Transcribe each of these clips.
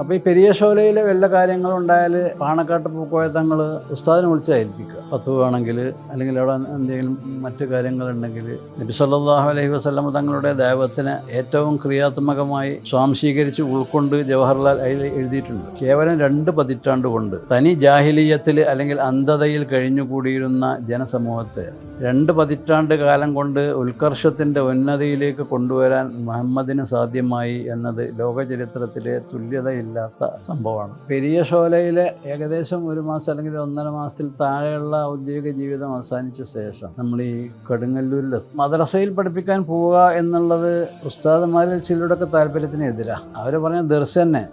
അപ്പോൾ ഈ പെരിയ ഷോലയിലെ വല്ല കാര്യങ്ങളുണ്ടായാൽ പാണക്കാട്ട് പൂക്കോയത്തങ്ങൾ ഉസ്താദിനെ വിളിച്ച് ഏൽപ്പിക്കുക. പത്ത് വേണമെങ്കിൽ അല്ലെങ്കിൽ അവിടെ എന്തെങ്കിലും മറ്റു കാര്യങ്ങളുണ്ടെങ്കിൽ നബി സല്ലല്ലാഹു അലൈഹി വസ്ലം തങ്ങളുടെ ദൈവത്തിനെ ഏറ്റവും ക്രിയാത്മകമായി സ്വാംശീകരിച്ച് ഉൾക്കൊണ്ട് ജവഹർലാൽ അതിൽ എഴുതിയിട്ടുണ്ട്. കേവലം രണ്ട് പതിറ്റാണ്ട് കൊണ്ട് തനി ജാഹിലീയത്തിൽ അല്ലെങ്കിൽ അന്ധതയിൽ കഴിഞ്ഞുകൂടിയിരുന്ന ജനസമൂഹത്തെ രണ്ട് പതിറ്റാണ്ട് കാലം കൊണ്ട് ഉത്കർഷത്തിന്റെ ഉന്നതിയിലേക്ക് കൊണ്ടുവരാൻ മുഹമ്മദിന് സാധ്യമായി എന്നത് ലോകചരിത്രത്തിലെ തുല്യതയില്ലാത്ത സംഭവമാണ്. പെരിയ ഷോലയിലെ ഏകദേശം ഒരു മാസം അല്ലെങ്കിൽ ഒന്നര മാസത്തിൽ താഴെയുള്ള ഔദ്യോഗിക ജീവിതം അവസാനിച്ച ശേഷം നമ്മൾ ഈ കടുങ്ങല്ലൂരിൽ മദ്രസയിൽ പഠിപ്പിക്കാൻ പോവുക എന്നുള്ളത് ഉസ്താദന്മാരിൽ ചിലരുടെയൊക്കെ താല്പര്യത്തിന് എതിരാണ് അവർ പറഞ്ഞ ദർസ് തന്നെ.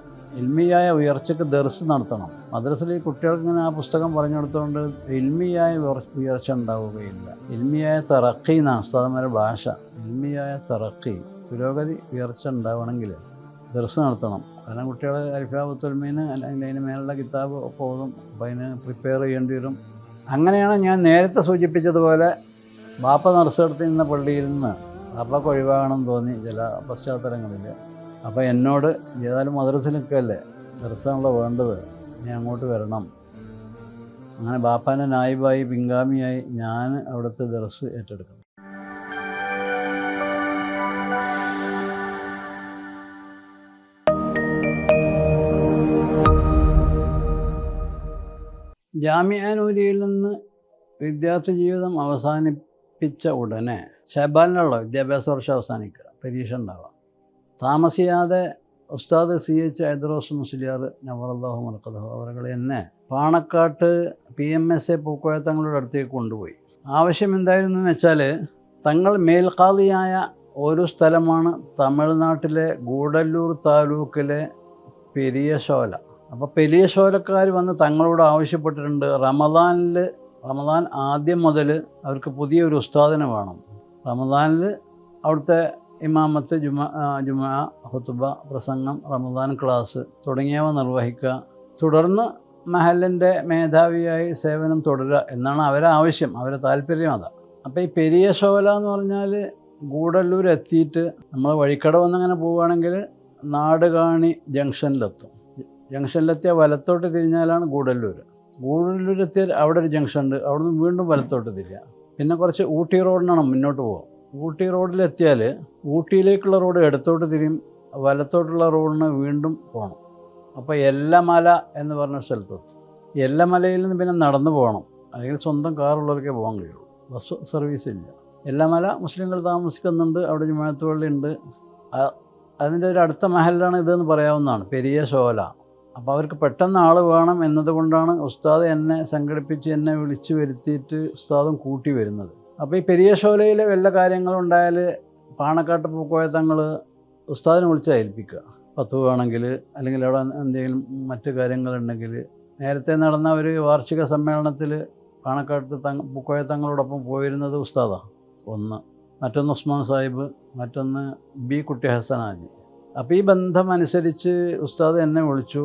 ഇൽമിയായ ഉയർച്ചയ്ക്ക് ദർസ് നടത്തണം. മദ്രസയിൽ കുട്ടികൾക്ക് ഇങ്ങനെ ആ പുസ്തകം പറഞ്ഞു കൊടുത്തുകൊണ്ട് ഇൽമിയായ ഉയർച്ച ഉണ്ടാവുകയില്ല. ഇൽമിയായ തറക്കി എന്നാണ് ഉസ്താദന്മാരുടെ ഭാഷ. ഇൽമിയായ തറക്കി പുരോഗതി ഉയർച്ച ഉണ്ടാവണമെങ്കിൽ ദർസ് നടത്തണം. കാരണം കുട്ടികളെ അരിഫാബുത്തൊരുമീന് അല്ലെങ്കിൽ അതിന് മേലുള്ള കിതാബ് പോകും അപ്പോൾ അതിന് പ്രിപ്പയർ ചെയ്യേണ്ടി വരും. അങ്ങനെയാണ് ഞാൻ നേരത്തെ സൂചിപ്പിച്ചതുപോലെ ബാപ്പ നർസെടുത്ത് നിന്ന പള്ളിയിൽ നിന്ന് ബാപ്പക്ക് ഒഴിവാകണം തോന്നി ചില പശ്ചാത്തലങ്ങളിൽ അപ്പോൾ എന്നോട് ഏതായാലും മദ്രസിൽ നിൽക്കല്ലേ ദർശനമുള്ള വേണ്ടത് ഞാൻ അങ്ങോട്ട് വരണം. അങ്ങനെ ബാപ്പാന്റെ നായിബായി പിൻഗാമിയായി ഞാൻ അവിടുത്തെ ദർസ് ഏറ്റെടുക്കണം. ജാമ്യാനൂരിയിൽ നിന്ന് വിദ്യാർത്ഥി ജീവിതം അവസാനിപ്പിച്ച ഉടനെ ഷബാലിനുള്ള വിദ്യാഭ്യാസ വർഷം അവസാനിക്കുക പരീക്ഷ ഉണ്ടാവുക താമസിയാതെ ഉസ്താദ് സി എച്ച് ഹൈദറോസ് മുസ്ലിയാർ നവറല്ലാഹു മലക്കദഹു അവരുകൾ എന്നെ Panakkad P M S A Pookoya തങ്ങളുടെ അടുത്തേക്ക് കൊണ്ടുപോയി. ആവശ്യം എന്തായിരുന്നു എന്ന് വെച്ചാൽ തങ്ങൾ മേൽക്കാതിയായ ഒരു സ്ഥലമാണ് തമിഴ്നാട്ടിലെ ഗൂഡല്ലൂർ താലൂക്കിലെ പെരിയശോല അപ്പോൾ പെരിയശോലക്കാർ വന്ന് തങ്ങളോട് ആവശ്യപ്പെട്ടിട്ടുണ്ട്. റമദാനിൽ റമദാൻ ആദ്യം മുതൽ അവർക്ക് പുതിയൊരു ഉസ്താദിനെ വേണം. റമദാനിൽ അവിടുത്തെ ഇമാമത്ത് ജുമ ജുമ ഹുത്തുബ പ്രസംഗം റമദാൻ ക്ലാസ് തുടങ്ങിയവ നിർവഹിക്കുക. തുടർന്ന് മഹലിന്റെ മേധാവിയായി സേവനം തുടരുക എന്നാണ് അവരെ ആവശ്യം അവരെ താല്പര്യം അതാണ് അപ്പോൾ ഈ പെരിയ ശോല എന്ന് പറഞ്ഞാൽ ഗൂഡല്ലൂർ എത്തിയിട്ട് നമ്മൾ വഴിക്കട വന്നങ്ങനെ പോവുകയാണെങ്കിൽ നാടുകാണി ജംഗ്ഷനിലെത്തും. ജംഗ്ഷനിലെത്തിയ വലത്തോട്ട് തിരിഞ്ഞാലാണ് ഗൂഡല്ലൂർ എത്തിയാൽ അവിടെ ഒരു ജംഗ്ഷൻ ഉണ്ട് അവിടെ നിന്ന് വീണ്ടും വലത്തോട്ട് തിരിയുക പിന്നെ കുറച്ച് ഊട്ടി റോഡിനാണ് മുന്നോട്ട് പോകുക ഊട്ടി റോഡിലെത്തിയാൽ ഊട്ടിയിലേക്കുള്ള റോഡ് ഇടത്തോട്ട് തിരിയും വലത്തോട്ടുള്ള റോഡിന് വീണ്ടും പോകണം. അപ്പോൾ എല്ലമല എന്ന് പറഞ്ഞ സ്ഥലത്തെത്തും. എല്ലമലയിൽ നിന്ന് പിന്നെ നടന്നു പോകണം. അല്ലെങ്കിൽ സ്വന്തം കാറുള്ളവർക്കേ പോകാൻ കഴിയുള്ളൂ. ബസ് സർവീസ് ഇല്ല. എല്ലമല മുസ്ലിങ്ങൾ താമസിക്കുന്നുണ്ട്. അവിടെ ജുമാത്തുപള്ളി ഉണ്ട് അതിന്റെ ഒരു അടുത്ത മഹലിലാണ് ഇതെന്ന് പറയാവുന്നതാണ്. പെരിയ ഷോല അപ്പോൾ അവർക്ക് പെട്ടെന്ന് ആൾ വേണം എന്നതുകൊണ്ടാണ് ഉസ്താദ് എന്നെ സംഘടിപ്പിച്ച് എന്നെ വിളിച്ചു വരുത്തിയിട്ട് ഉസ്താദും കൂട്ടി വരുന്നത്. അപ്പോൾ ഈ പെരിയ ഷോലയിലെ വല്ല കാര്യങ്ങളുണ്ടായാൽ പാണക്കാട്ട് പൂക്കോയ തങ്ങൾ ഉസ്താദിനെ വിളിച്ച് ഏൽപ്പിക്കുക. പത്ത് വേണമെങ്കിൽ അല്ലെങ്കിൽ അവിടെ എന്തെങ്കിലും മറ്റു കാര്യങ്ങളുണ്ടെങ്കിൽ നേരത്തെ നടന്ന ഒരു വാർഷിക സമ്മേളനത്തിൽ പാണക്കാട്ട് തങ്ങ പൂക്കോയ തങ്ങളോടൊപ്പം പോയിരുന്നത് ഉസ്താദാണ് ഒന്ന് മറ്റൊന്ന് ഉസ്മാൻ സാഹിബ് മറ്റൊന്ന് ബി കുട്ടി ഹസനാജി അപ്പോൾ ഈ ബന്ധം അനുസരിച്ച് ഉസ്താദ് എന്നെ വിളിച്ചു.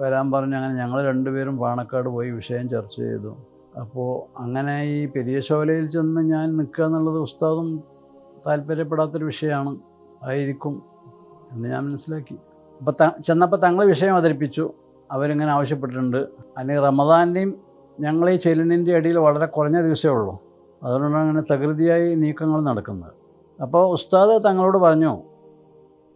വരാൻ പറഞ്ഞ് അങ്ങനെ ഞങ്ങൾ രണ്ടുപേരും പാണക്കാട് പോയി വിഷയം ചർച്ച ചെയ്തു. അപ്പോൾ അങ്ങനെ ഈ പെരിയ ശോലയിൽ ചെന്ന് ഞാൻ നിൽക്കുക എന്നുള്ളത് ഉസ്താദും താല്പര്യപ്പെടാത്തൊരു വിഷയമാണ്. ആയിരിക്കും എന്ന് ഞാൻ മനസ്സിലാക്കി. അപ്പോൾ ത ചെന്നപ്പോൾ തങ്ങൾ വിഷയം അവതരിപ്പിച്ചു. അവരിങ്ങനെ ആവശ്യപ്പെട്ടിട്ടുണ്ട്. അല്ലെങ്കിൽ റമദാന്റെയും ഞങ്ങൾ ഈ ചെല്ലിന്റെ ഇടയിൽ വളരെ കുറഞ്ഞ ദിവസമേ ഉള്ളൂ. അതുകൊണ്ടാണ് അങ്ങനെ തകൃതിയായി നീക്കങ്ങൾ നടക്കുന്നത്. അപ്പോൾ ഉസ്താദ് തങ്ങളോട് പറഞ്ഞു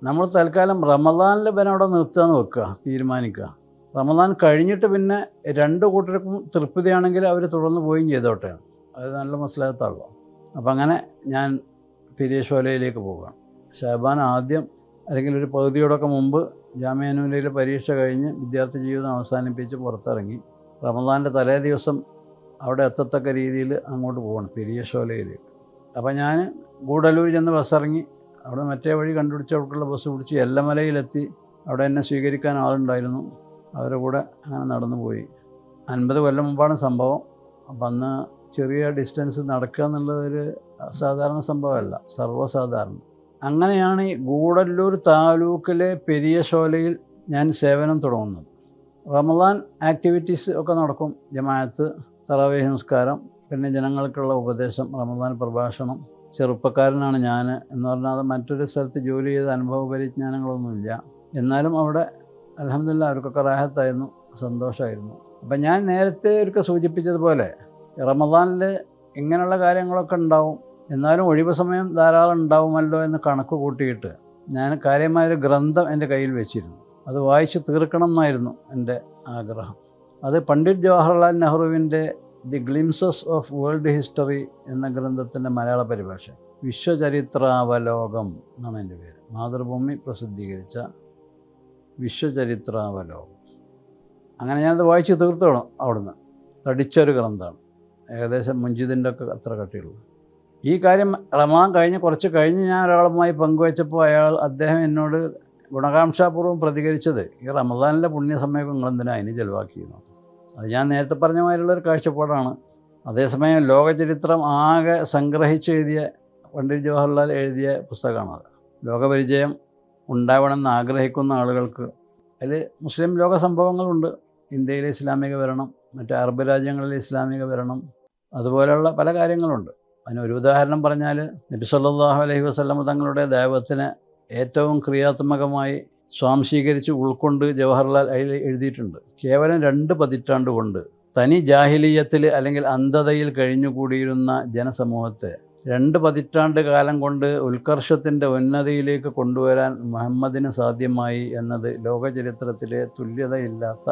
നമ്മൾ തൽക്കാലം റമദാനിൽ പിന്നെ അവിടെ നിർത്തുകയെന്ന് വെക്കുക തീരുമാനിക്കുക. റമദാൻ കഴിഞ്ഞിട്ട് പിന്നെ രണ്ട് കൂട്ടർക്കും തൃപ്തിയാണെങ്കിൽ അവർ തുടർന്ന് പോവുകയും ചെയ്തോട്ടെ. അത് നല്ല മനസ്സിലാകത്താണല്ലോ അപ്പം അങ്ങനെ ഞാൻ പിരിയശോലയിലേക്ക് പോവുകയാണ്. ഷാബാൻ ആദ്യം അല്ലെങ്കിൽ ഒരു പകുതിയോടൊക്കെ മുമ്പ് ജാമ്യാനൂരിലെ പരീക്ഷ കഴിഞ്ഞ് വിദ്യാർത്ഥി ജീവിതം അവസാനിപ്പിച്ച് പുറത്തിറങ്ങി. റമദാന്റെ തലേ ദിവസം അവിടെ എത്തത്തക്ക രീതിയിൽ അങ്ങോട്ട് പോകണം പെരിയശോലയിലേക്ക് അപ്പോൾ ഞാൻ ഗൂഡലൂർ ചെന്ന് ബസ്സിറങ്ങി അവിടെ മറ്റേ വഴി കണ്ടുപിടിച്ച് അവിടേക്കുള്ള ബസ് പിടിച്ച് എല്ലമലയിലെത്തി. അവിടെ എന്നെ സ്വീകരിക്കാൻ ആളുണ്ടായിരുന്നു. അവരുടെ കൂടെ അങ്ങനെ നടന്നു പോയി. അൻപത് കൊല്ലം മുമ്പാണ് സംഭവം. അപ്പം അന്ന് ചെറിയ ഡിസ്റ്റൻസ് നടക്കുക എന്നുള്ളത് ഒരു സാധാരണ സംഭവമല്ല സർവസാധാരണ. അങ്ങനെയാണ് ഈ ഗൂഡല്ലൂർ താലൂക്കിലെ പെരിയ ഷോലയിൽ ഞാൻ സേവനം തുടങ്ങുന്നത്. റമദാൻ ആക്ടിവിറ്റീസ് ഒക്കെ നടക്കും. ജമാഅത്ത് തറാവേഹ് നമസ്കാരം പിന്നെ ജനങ്ങൾക്കുള്ള ഉപദേശം റമദാൻ പ്രഭാഷണം. ചെറുപ്പക്കാരനാണ് ഞാൻ എന്ന് പറഞ്ഞാൽ മറ്റൊരു സ്ഥലത്ത് ജോലി ചെയ്ത അനുഭവ പരിജ്ഞാനങ്ങളൊന്നുമില്ല. എന്നാലും അവിടെ അലഹമില്ല അവർക്കൊക്കെ റാഹത്തായിരുന്നു സന്തോഷമായിരുന്നു. അപ്പം ഞാൻ നേരത്തെ ഒരിക്കൽ സൂചിപ്പിച്ചതുപോലെ റമദാനിൽ ഇങ്ങനെയുള്ള കാര്യങ്ങളൊക്കെ ഉണ്ടാവും എന്നാലും ഒഴിവ് സമയം ധാരാളം ഉണ്ടാവുമല്ലോ എന്ന് കണക്ക് കൂട്ടിയിട്ട് ഞാൻ കാര്യമായൊരു ഗ്രന്ഥം എന്റെ കയ്യിൽ വെച്ചിരുന്നു. അത് വായിച്ച് തീർക്കണം എന്നായിരുന്നു എന്റെ ആഗ്രഹം. അത് പണ്ഡിറ്റ് ജവഹർലാൽ നെഹ്റുവിന്റെ the glimpses of world history എന്ന ഗ്രന്ഥത്തിന്റെ മലയാള പരിഭാഷ വിശ്വചരിത്രാവലോകം എന്നാണ് എന്റെ പേര്. മാതൃഭൂമി പ്രസിദ്ധീകരിച്ച വിശ്വചരിത്രാവലോകം അങ്ങനെ ഞാനത് വായിച്ച് തീർത്തോണം അവിടുന്ന്. തടിച്ചൊരു ഗ്രന്ഥമാണ്. ഏകദേശം മുഞ്ചിതിന്റെ ഒക്കെ അത്ര കട്ടിയുള്ളൂ. ഈ കാര്യം റമാൻ കഴിഞ്ഞ് കുറച്ച് കഴിഞ്ഞ് ഞാൻ ഒരാളുമായി പങ്കുവച്ചപ്പോൾ അയാൾ അദ്ദേഹം എന്നോട് ഗുണകാംക്ഷാപൂർവം പ്രതികരിച്ചത് ഈ റമദാനിലെ പുണ്യസമയം നിങ്ങൾ എന്തിനാ അതിന് ചെലവാക്കിയിരുന്നു അത് ഞാൻ നേരത്തെ പറഞ്ഞ മാതിരിയുള്ളൊരു കാഴ്ചപ്പാടാണ്. അതേസമയം ലോകചരിത്രം ആകെ സംഗ്രഹിച്ചെഴുതിയ പണ്ഡിറ്റ് ജവഹർലാൽ എഴുതിയ പുസ്തകമാണത്. ലോകപരിചയം ഉണ്ടാവണമെന്ന് ആഗ്രഹിക്കുന്ന ആളുകൾക്ക് അതിൽ മുസ്ലിം ലോക സംഭവങ്ങളുണ്ട്. ഇന്ത്യയിലെ ഇസ്ലാമിക ഭരണം മറ്റ് അറബ് രാജ്യങ്ങളിലെ ഇസ്ലാമിക ഭരണം അതുപോലെയുള്ള പല കാര്യങ്ങളുണ്ട്. അതിന് ഒരു ഉദാഹരണം പറഞ്ഞാൽ നബി സല്ലല്ലാഹു അലൈഹി വസ്ലം തങ്ങളുടെ ദൈവത്തിന് ഏറ്റവും ക്രിയാത്മകമായി സ്വാംശീകരിച്ച് ഉൾക്കൊണ്ട് ജവഹർലാൽ അതിൽ എഴുതിയിട്ടുണ്ട്. കേവലം രണ്ട് പതിറ്റാണ്ട് കൊണ്ട് തനി ജാഹിലീയത്തിൽ അല്ലെങ്കിൽ അന്ധതയിൽ കഴിഞ്ഞുകൂടിയിരുന്ന ജനസമൂഹത്തെ രണ്ട് പതിറ്റാണ്ട് കാലം കൊണ്ട് ഉത്കർഷത്തിന്റെ ഉന്നതിയിലേക്ക് കൊണ്ടുവരാൻ മുഹമ്മദിന് സാധ്യമായി എന്നത് ലോകചരിത്രത്തിലെ തുല്യതയില്ലാത്ത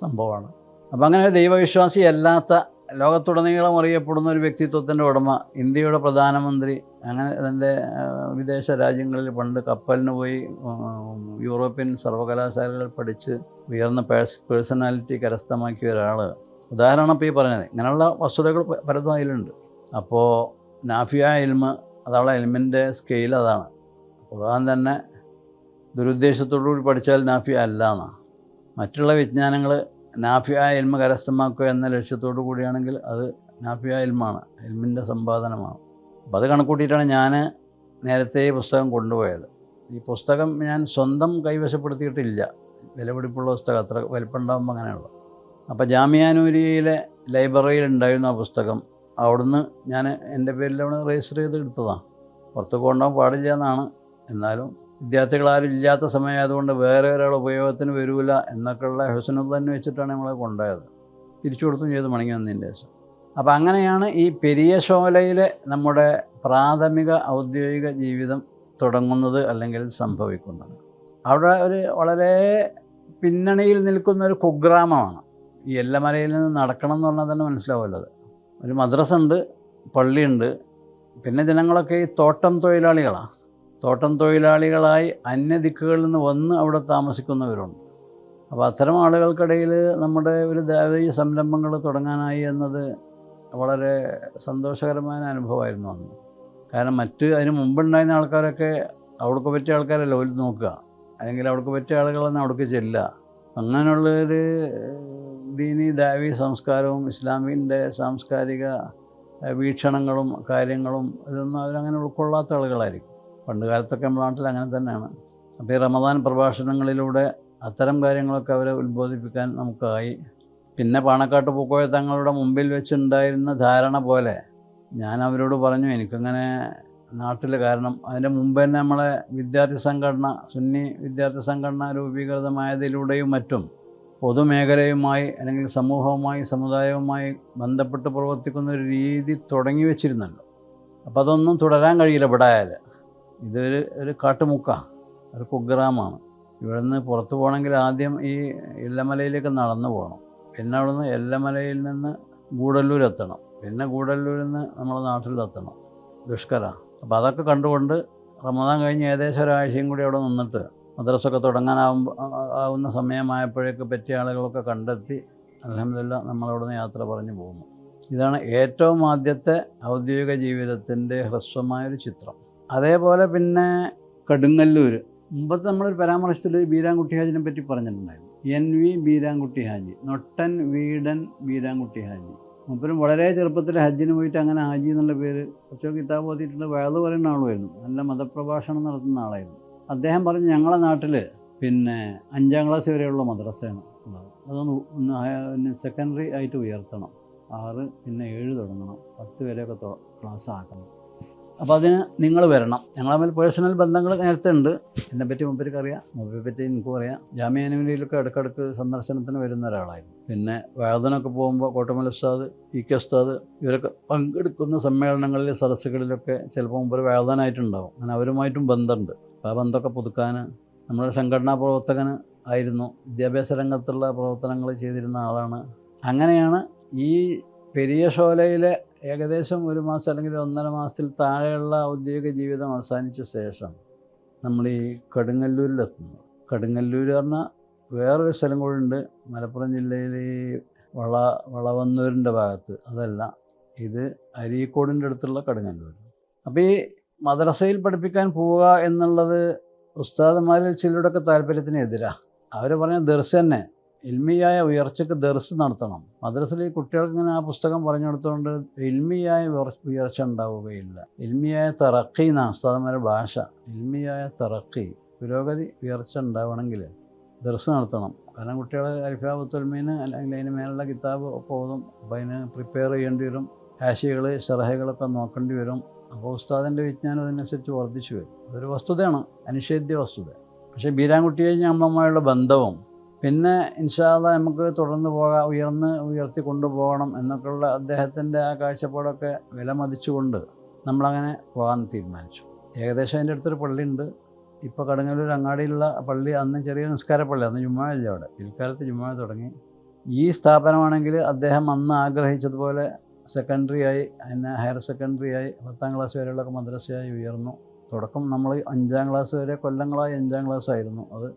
സംഭവമാണ്. അപ്പം അങ്ങനെ ഒരു ദൈവവിശ്വാസി അല്ലാത്ത ലോകത്തുടനീളം അറിയപ്പെടുന്ന ഒരു വ്യക്തിത്വത്തിന്റെ ഉടമ ഇന്ത്യയുടെ പ്രധാനമന്ത്രി അങ്ങനെ അതിന്റെ വിദേശ രാജ്യങ്ങളിൽ പണ്ട് കപ്പലിന് പോയി യൂറോപ്യൻ സർവകലാശാലകളിൽ പഠിച്ച് ഉയർന്ന പേഴ്സ് പേഴ്സണാലിറ്റി കരസ്ഥമാക്കിയ ഒരാൾ ഉദാഹരണം ഇപ്പോൾ ഈ പറഞ്ഞത് ഇങ്ങനെയുള്ള വസ്തുതകൾ പലതും അതിലുണ്ട്. അപ്പോൾ നാഫിയ ഇൽമ അതാണ് ഇൽമിന്റെ സ്കെയിൽ അതാണ്. ഖുർആൻ തന്നെ ദുരുദ്ദേശത്തോടുകൂടി പഠിച്ചാൽ നാഫിയ അല്ല എന്നാണ് മറ്റുള്ള വിജ്ഞാനങ്ങൾ നാഫിയ ഇൽമ കരസ്ഥമാക്കുക എന്ന ലക്ഷ്യത്തോടു കൂടിയാണെങ്കിൽ അത് നാഫിയ ഇൽമാണ് ഇൽമിന്റെ സമ്പാദനമാണ്. അപ്പോൾ അത് കണക്കൂട്ടിയിട്ടാണ് ഞാൻ നേരത്തെ ഈ പുസ്തകം കൊണ്ടുപോയത്. ഈ പുസ്തകം ഞാൻ സ്വന്തം കൈവശപ്പെടുത്തിയിട്ടില്ല. വിലപിടിപ്പുള്ള പുസ്തകം അത്ര വലിപ്പമുണ്ടാകുമ്പോൾ അങ്ങനെയുള്ളൂ. അപ്പോൾ ജാമിയാനൂരിയിലെ ലൈബ്രറിയിൽ ഉണ്ടായിരുന്ന ആ പുസ്തകം അവിടുന്ന് ഞാൻ എന്റെ അവിടെ രജിസ്റ്റർ ചെയ്ത് എടുത്തതാണ് പുറത്ത് കൊണ്ടുപോകാൻ പാടില്ല എന്നാണ് എന്നാലും വിദ്യാർത്ഥികൾ ആരും ഇല്ലാത്ത സമയമായതുകൊണ്ട് വേറെ ഒരാൾ ഉപയോഗത്തിന് വരില്ല എന്നൊക്കെയുള്ള ഹുസനത് തന്നെ വെച്ചിട്ടാണ് നമ്മളെ കൊണ്ടുപോയത്. തിരിച്ചു കൊടുത്തും ചെയ്ത് മടങ്ങി വന്നതിന്റെ ശേഷം. അപ്പോൾ അങ്ങനെയാണ് ഈ പെരിയ ശോലയിലെ നമ്മുടെ പ്രാഥമിക ഔദ്യോഗിക ജീവിതം തുടങ്ങുന്നത് അല്ലെങ്കിൽ സംഭവിക്കുന്നത്. അവിടെ ഒരു വളരെ പിന്നണിയിൽ നിൽക്കുന്ന ഒരു കുഗ്രാമമാണ്. ഈ എല്ലമലയിൽ നിന്ന് നടക്കണം എന്ന് പറഞ്ഞാൽ തന്നെ മനസ്സിലാവുമല്ലോ ഒരു മദ്രസ ഉണ്ട് പള്ളിയുണ്ട്. പിന്നെ ജനങ്ങളൊക്കെ ഈ തോട്ടം തൊഴിലാളികളാണ് തോട്ടം തൊഴിലാളികളായി അന്യദിക്കുകളിൽ നിന്ന് വന്ന് അവിടെ താമസിക്കുന്നവരുണ്ട്. അപ്പോൾ അത്തരം ആളുകൾക്കിടയിൽ നമ്മുടെ ഒരു ദൈവീയ സംരംഭങ്ങൾ തുടങ്ങാനായി എന്നത് വളരെ സന്തോഷകരമായ അനുഭവമായിരുന്നു അന്ന്. കാരണം മറ്റ് അതിന് മുമ്പുണ്ടായിരുന്ന ആൾക്കാരൊക്കെ അവിടേക്ക് പറ്റിയ ആൾക്കാരല്ല? ഒരു നോക്കുക. അല്ലെങ്കിൽ അവിടേക്ക് പറ്റിയ ആളുകളൊന്നും അവിടേക്ക് ചെല്ലുക. അങ്ങനെയുള്ളൊരു ദീനി ദാവി സംസ്കാരവും ഇസ്ലാമിന്റെ സാംസ്കാരിക വീക്ഷണങ്ങളും കാര്യങ്ങളും ഇതൊന്നും അവരങ്ങനെ ഉൾക്കൊള്ളാത്ത ആളുകളായിരിക്കും. പണ്ട് കാലത്തൊക്കെ നമ്മുടെ നാട്ടിൽ അങ്ങനെ തന്നെയാണ്. അപ്പോൾ ഈ റമദാൻ പ്രഭാഷണങ്ങളിലൂടെ അത്തരം കാര്യങ്ങളൊക്കെ അവരെ ഉത്ബോധിപ്പിക്കാൻ നമുക്കായി. പിന്നെ പാണക്കാട്ട് പൂക്കോയ തങ്ങളുടെ മുമ്പിൽ വെച്ചുണ്ടായിരുന്ന ധാരണ പോലെ ഞാൻ അവരോട് പറഞ്ഞു എനിക്കങ്ങനെ നാട്ടിൽ കാരണം അതിന്റെ മുമ്പ് തന്നെ നമ്മളെ വിദ്യാർത്ഥി സംഘടന സുന്നി വിദ്യാർത്ഥി സംഘടന രൂപീകൃതമായതിലൂടെയും മറ്റും പൊതുമേഖലയുമായി അല്ലെങ്കിൽ സമൂഹവുമായി സമുദായവുമായി ബന്ധപ്പെട്ട് പ്രവർത്തിക്കുന്ന ഒരു രീതി തുടങ്ങി വെച്ചിരുന്നല്ലോ. അപ്പോൾ അതൊന്നും തുടരാൻ കഴിയില്ല ഇവിടെ ഇതൊരു ഒരു കാട്ടുമുക്ക ഒരു കുഗ്രാമാണ്. ഇവിടെ നിന്ന് പുറത്തു പോകണമെങ്കിൽ ആദ്യം ഈ എല്ലമലയിലേക്ക് നടന്നു പോകണം. പിന്നെ അവിടെ നിന്ന് എല്ലമലയിൽ നിന്ന് ഗൂഡല്ലൂർ എത്തണം. പിന്നെ ഗൂഡല്ലൂരിൽ നിന്ന് നമ്മുടെ നാട്ടിലെത്തണം. ദുഷ്കര. അപ്പോൾ അതൊക്കെ കണ്ടുകൊണ്ട് റമദാൻ കഴിഞ്ഞ് ഏകദേശം ഒരാഴ്ചയും കൂടി അവിടെ നിന്നിട്ട് മദ്രസൊക്കെ തുടങ്ങാനാവുമ്പോൾ ആവുന്ന സമയമായപ്പോഴേക്ക് പറ്റിയ ആളുകളൊക്കെ കണ്ടെത്തി അലഹമില്ല നമ്മളവിടുന്ന് യാത്ര പറഞ്ഞു പോകുന്നു. ഇതാണ് ഏറ്റവും ആദ്യത്തെ ഔദ്യോഗിക ജീവിതത്തിന്റെ ഹ്രസ്വമായൊരു ചിത്രം. അതേപോലെ പിന്നെ കടുങ്ങല്ലൂർ മുമ്പത്തെ നമ്മളൊരു പരാമർശത്തിൽ ബീരാൻകുട്ടി ഹാജിനെ പറ്റി പറഞ്ഞിട്ടുണ്ടായിരുന്നു. N V Beerankutty Haji Nottan Veedan Beerankutty Haji. മൂപ്പരും വളരെ ചെറുപ്പത്തിൽ ഹജ്ജിന് പോയിട്ട് അങ്ങനെ ഹാജി എന്നുള്ള പേര് കുറച്ചൊക്കെ കിതാബ് ഓതിയിട്ടുണ്ട്. വയത് പറയുന്ന ആളുമായിരുന്നു. നല്ല മതപ്രഭാഷണം നടത്തുന്ന ആളായിരുന്നു. അദ്ദേഹം പറഞ്ഞു ഞങ്ങളുടെ നാട്ടിൽ പിന്നെ അഞ്ചാം ക്ലാസ് വരെയുള്ള മദ്രസയാണ് ഉള്ളത്. അതൊന്ന് സെക്കൻഡറി ആയിട്ട് ഉയർത്തണം. ആറ് പിന്നെ ഏഴ് തുടങ്ങണം. പത്ത് വരെയൊക്കെ ക്ലാസ് ആക്കണം. അപ്പോൾ അതിന് നിങ്ങൾ വരണം. ഞങ്ങൾ തമ്മിൽ പേഴ്സണൽ ബന്ധങ്ങൾ നേരത്തെ ഉണ്ട്. എന്നെ പറ്റി മുമ്പേക്ക് അറിയാം. മുമ്പേ പറ്റി എനിക്കും അറിയാം. ജാമ്യാനുവിലൊക്കെ ഇടയ്ക്കിടയ്ക്ക് സന്ദർശനത്തിന് വരുന്ന ഒരാളായിരുന്നു. പിന്നെ വേദനൊക്കെ പോകുമ്പോൾ കോട്ടമൽ ഉസ്താദ് ഇ കെ ഉസ്താദ് ഇവരൊക്കെ പങ്കെടുക്കുന്ന സമ്മേളനങ്ങളിൽ സദസ്സുകളിലൊക്കെ ചിലപ്പോൾ മുമ്പ് ഒരു വേദനായിട്ടുണ്ടാവും. അങ്ങനെ അവരുമായിട്ടും ബന്ധമുണ്ട്. ആ ബന്ധമൊക്കെ പുതുക്കാൻ നമ്മുടെ സംഘടനാ പ്രവർത്തകന് ആയിരുന്നു. വിദ്യാഭ്യാസ രംഗത്തുള്ള പ്രവർത്തനങ്ങൾ ചെയ്തിരുന്ന ആളാണ്. അങ്ങനെയാണ് ഈ പെരിയ ഷോലയിലെ ഏകദേശം ഒരു മാസം അല്ലെങ്കിൽ ഒന്നര മാസത്തിൽ താഴെയുള്ള ഔദ്യോഗിക ജീവിതം അവസാനിച്ച ശേഷം നമ്മൾ ഈ കടുങ്ങല്ലൂരിലെത്തുന്നു. കടുങ്ങല്ലൂർ പറഞ്ഞാൽ വേറൊരു സ്ഥലം കൂടിയുണ്ട് മലപ്പുറം ജില്ലയിൽ ഈ വള വളവന്നൂരിന്റെ ഭാഗത്ത്. അതല്ല ഇത് അരീക്കോടിന്റെ അടുത്തുള്ള കടുങ്ങല്ലൂർ അപ്പോൾ ഈ മദ്രസയിൽ പഠിപ്പിക്കാൻ പോവുക എന്നുള്ളത് ഉസ്താദന്മാരിൽ ചിലരുടെയൊക്കെ താല്പര്യത്തിന് എതിരാ അവർ പറഞ്ഞ ദർസ് തന്നെ. ഇൽമിയായ ഉയർച്ചയ്ക്ക് ദർസ് നടത്തണം. മദ്രസയിൽ കുട്ടികൾക്ക് ഇങ്ങനെ ആ പുസ്തകം പറഞ്ഞു കൊടുത്തുകൊണ്ട് ഇൽമിയായ ഉയർച്ച ഉണ്ടാവുകയില്ല. ഇൽമിയായ തറക്കി എന്നാണ് ഉസ്താദന്മാരുടെ ഭാഷ. ഇൽമിയായ തറക്കി പുരോഗതി ഉയർച്ച ഉണ്ടാവണമെങ്കിൽ ദർസ് നടത്തണം. കാരണം കുട്ടികൾ അൽഫാബുത്തൽമീന് അല്ലെങ്കിൽ അതിന് മേലുള്ള കിതാബ് ഒക്കെ ഓതും. അപ്പോൾ അതിന് പ്രിപ്പയർ ചെയ്യേണ്ടി വരും. ഹാഷികൾ ഷറഹകളൊക്കെ നോക്കേണ്ടി വരും. അപ്പോൾ ഉസ്താദിന്റെ വിജ്ഞാനം അതിനനുസരിച്ച് വർദ്ധിച്ചു വരും. അതൊരു വസ്തുതയാണ് അനിഷേധ്യ വസ്തുത. പക്ഷേ കഴിഞ്ഞ അമ്മമായുള്ള ബന്ധവും പിന്നെ ഇൻഷാല്ല നമുക്ക് തുടർന്ന് പോകാം ഉയർന്ന് ഉയർത്തി കൊണ്ടുപോകണം എന്നൊക്കെയുള്ള അദ്ദേഹത്തിന്റെ ആ കാഴ്ചപ്പാടൊക്കെ വിലമതിച്ചുകൊണ്ട് നമ്മളങ്ങനെ പോകാൻ തീരുമാനിച്ചു. ഏകദേശം അതിന്റെ അടുത്തൊരു പള്ളിയുണ്ട്. ഇപ്പോൾ കടങ്ങല്ലൂർ അങ്ങാടിയിലുള്ള പള്ളി അന്ന് ചെറിയ നിസ്കാര പള്ളി അന്ന് ജുമായില്ല അവിടെ. പിൽക്കാലത്ത് ജുമാ തുടങ്ങി. ഈ സ്ഥാപനമാണെങ്കിൽ അദ്ദേഹം അന്ന് ആഗ്രഹിച്ചതുപോലെ സെക്കൻഡറി ആയി പിന്നെ ഹയർ സെക്കൻഡറി ആയി പത്താം ക്ലാസ് വരെയുള്ള മദ്രസയായി ഉയർന്നു. തുടക്കം നമ്മൾ അഞ്ചാം ക്ലാസ് വരെ കൊല്ലങ്ങളായി അഞ്ചാം ക്ലാസ് ആയിരുന്നു. അത്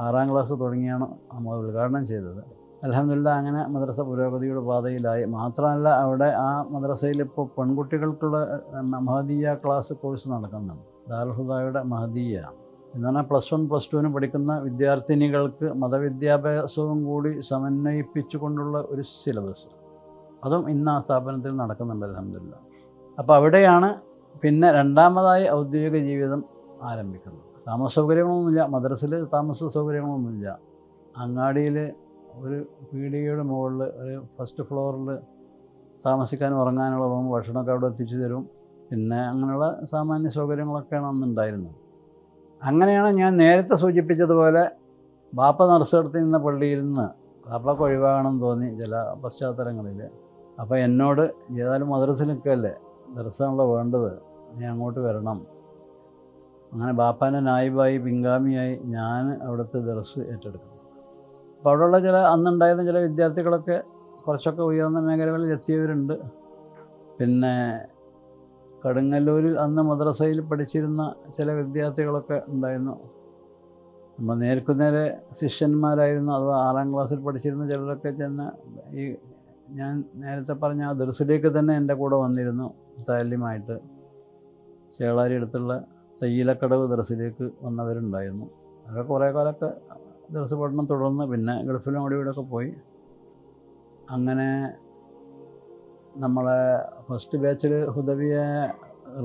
ആറാം ക്ലാസ് തുടങ്ങിയാണ് നമ്മൾ ഉദ്ഘാടനം ചെയ്തത്. അലഹമില്ല അങ്ങനെ മദ്രസ പുരോഗതിയുടെ പാതയിലായി. മാത്രമല്ല അവിടെ ആ മദ്രസയിൽ ഇപ്പോൾ പെൺകുട്ടികൾക്കുള്ള മഹദീയ ക്ലാസ് കോഴ്സ് നടക്കുന്നുണ്ട്. ദാർഹുദായുടെ മഹദീയ. എന്ന് പറഞ്ഞാൽ പ്ലസ് വൺ പ്ലസ് ടുവിന് പഠിക്കുന്ന വിദ്യാർത്ഥിനികൾക്ക് മതവിദ്യാഭ്യാസവും കൂടി സമന്വയിപ്പിച്ചുകൊണ്ടുള്ള ഒരു സിലബസ് അതും ഇന്ന് ആ സ്ഥാപനത്തിൽ നടക്കുന്നുണ്ട് അലഹമില്ല അപ്പോൾ അവിടെയാണ് പിന്നെ രണ്ടാമതായി ഔദ്യോഗിക ജീവിതം ആരംഭിക്കുന്നത്. താമസ സൗകര്യങ്ങളൊന്നുമില്ല മദ്രസിൽ താമസ സൗകര്യങ്ങളൊന്നുമില്ല. അങ്ങാടിയിൽ ഒരു പീടികയുടെ മുകളിൽ ഒരു ഫസ്റ്റ് ഫ്ലോറിൽ താമസിക്കാൻ ഉറങ്ങാനുള്ള റൂം ഭക്ഷണമൊക്കെ അവിടെ എത്തിച്ചു തരും. പിന്നെ അങ്ങനെയുള്ള സാമാന്യ സൗകര്യങ്ങളൊക്കെയാണ് അന്ന് ഉണ്ടായിരുന്നത്. അങ്ങനെയാണ് ഞാൻ നേരത്തെ സൂചിപ്പിച്ചതുപോലെ ബാപ്പ നർസ് നടത്തി നിന്ന പള്ളിയിൽ നിന്ന് ബാപ്പക്ക് ഒഴിവാകണം തോന്നി ചില പശ്ചാത്തലങ്ങളിൽ അപ്പോൾ എന്നോട് ഏതായാലും മദ്രസിൽ നിൽക്കല്ലേ? ദർശനമുള്ള വേണ്ടത്. നീ അങ്ങോട്ട് വരണം. അങ്ങനെ ബാപ്പാന്റെ നായിബായി പിൻഗാമിയായി ഞാൻ അവിടുത്തെ ദർസ് ഏറ്റെടുത്തു. അപ്പോൾ അവിടെയുള്ള ചില അന്നുണ്ടായിരുന്ന ചില വിദ്യാർത്ഥികളൊക്കെ കുറച്ചൊക്കെ ഉയർന്ന മേഖലകളിൽ എത്തിയവരുണ്ട്. പിന്നെ കടുങ്ങല്ലൂരിൽ അന്ന് മദ്രസയിൽ പഠിച്ചിരുന്ന ചില വിദ്യാർത്ഥികളൊക്കെ ഉണ്ടായിരുന്നു. നമ്മൾ നേർക്കുനേരെ ശിഷ്യന്മാരായിരുന്നു അഥവാ ആറാം ക്ലാസ്സിൽ പഠിച്ചിരുന്ന ചിലരൊക്കെ ചെന്ന് ഈ ഞാൻ നേരത്തെ പറഞ്ഞ ആ ദർസിലേക്ക് തന്നെ എന്റെ കൂടെ വന്നിരുന്നു താല്യമായിട്ട് ചേളാരി അടുത്തുള്ള തയ്യിലക്കടവ് ദർസിലേക്ക് വന്നവരുണ്ടായിരുന്നു. അതൊക്കെ കുറേ കാലമൊക്കെ ദർസ് പഠനം തുടർന്ന് പിന്നെ ഗൾഫിലും അവിടെ ഇവിടെയൊക്കെ പോയി. അങ്ങനെ നമ്മളെ ഫസ്റ്റ് ബാച്ചിൽ ഹുദവിയ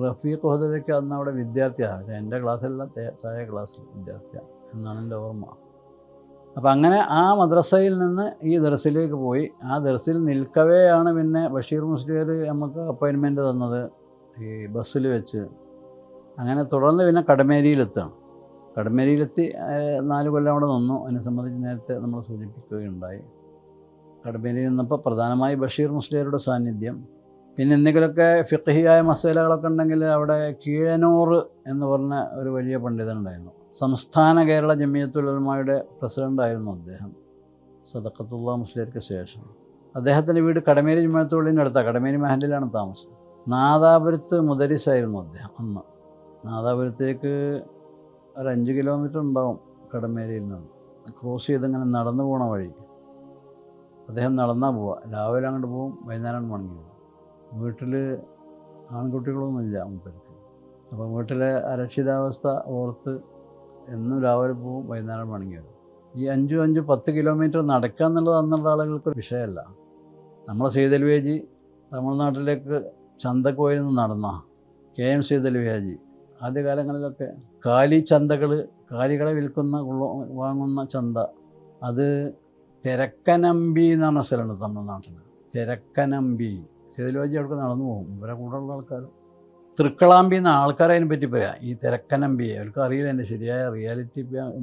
റഫീഖ് ഹുദവിക്ക് അന്ന് അവിടെ വിദ്യാർത്ഥിയാണ് എന്റെ ക്ലാസ്സിലല്ല താഴെ ക്ലാസ്സിൽ വിദ്യാർത്ഥിയാണ് എന്നാണ് എന്റെ ഓർമ്മ. അപ്പം അങ്ങനെ ആ മദ്രസയിൽ നിന്ന് ഈ ദർസിലേക്ക് പോയി. ആ ദർസിൽ നിൽക്കവെയാണ് പിന്നെ ബഷീർ മുസ്ലിയർ നമുക്ക് അപ്പോയിൻമെന്റ് തന്നത് ഈ ബസ്സിൽ വെച്ച്. അങ്ങനെ തുടർന്ന് പിന്നെ കടമേരിയിലെത്താണ് കടമേരിയിലെത്തി നാല് കൊല്ലം അവിടെ നിന്നു. അതിനെ സംബന്ധിച്ച് നേരത്തെ നമ്മൾ സൂചിപ്പിക്കുകയുണ്ടായി. കടമേരിയിൽ നിന്നപ്പോൾ പ്രധാനമായി ബഷീർ മുസ്ലിയരുടെ സാന്നിധ്യം. പിന്നെ എന്തെങ്കിലുമൊക്കെ ഫിഖഹിയായ മസേലകളൊക്കെ ഉണ്ടെങ്കിൽ അവിടെ കീഴനൂർ എന്ന് പറഞ്ഞ ഒരു വലിയ പണ്ഡിതനുണ്ടായിരുന്നു സംസ്ഥാന കേരള ജമിയത്തുലമായുടെ പ്രസിഡന്റായിരുന്നു അദ്ദേഹം. സദക്കത്തുള്ള മുസ്ലിയർക്ക് ശേഷം. അദ്ദേഹത്തിന്റെ വീട് കടമേരി ജമിയത്തുള്ളിന്റെ അടുത്താണ് കടമേരി മഹലിലാണ് താമസം. നാദാപുരത്ത് മുദരിസായിരുന്നു അദ്ദേഹം അന്ന്. നാദാപുരത്തേക്ക് ഒരു അഞ്ച് കിലോമീറ്റർ ഉണ്ടാവും കടമേരിയിൽ നിന്ന്. ക്രോസ് ചെയ്തിങ്ങനെ നടന്നു പോണ വഴി അദ്ദേഹം നടന്നാൽ പോവുക രാവിലെ അങ്ങോട്ട് പോവും വൈകുന്നേരം മണങ്ങി വരും. വീട്ടിൽ ആൺകുട്ടികളൊന്നുമില്ല മുപ്പേർക്ക്. അപ്പോൾ വീട്ടിലെ അരക്ഷിതാവസ്ഥ ഓർത്ത് എന്നും രാവിലെ പോവും വൈകുന്നേരം മടങ്ങി വരും. ഈ അഞ്ചു അഞ്ച് പത്ത് കിലോമീറ്റർ നടക്കുക എന്നുള്ളത് അന്നുള്ള ആളുകൾക്ക് വിഷയമല്ല. നമ്മളെ സീതൽവേജി തമിഴ്നാട്ടിലേക്ക് ചന്തക്കോയിൽ നിന്ന് നടന്ന കെ എം സീതൽവേജി ആദ്യകാലങ്ങളിലൊക്കെ കാലി ചന്തകൾ കാലികളെ വിൽക്കുന്ന വാങ്ങുന്ന ചന്ത. അത് തിരക്കനമ്പി എന്ന് പറഞ്ഞ സ്ഥലമുണ്ട് തമിഴ്നാട്ടിൽ തിരക്കനമ്പി. സീതൽവേജി അവിടെ നടന്നു പോകും. ഇവരെ കൂടെയുള്ള ആൾക്കാർ തൃക്കളാമ്പി എന്ന ആൾക്കാരെ അതിനെ പറ്റി പറയാം. ഈ തിരക്കനമ്പിയെ അവർക്ക് അറിയില്ല എന്റെ ശരിയായ റിയാലിറ്റി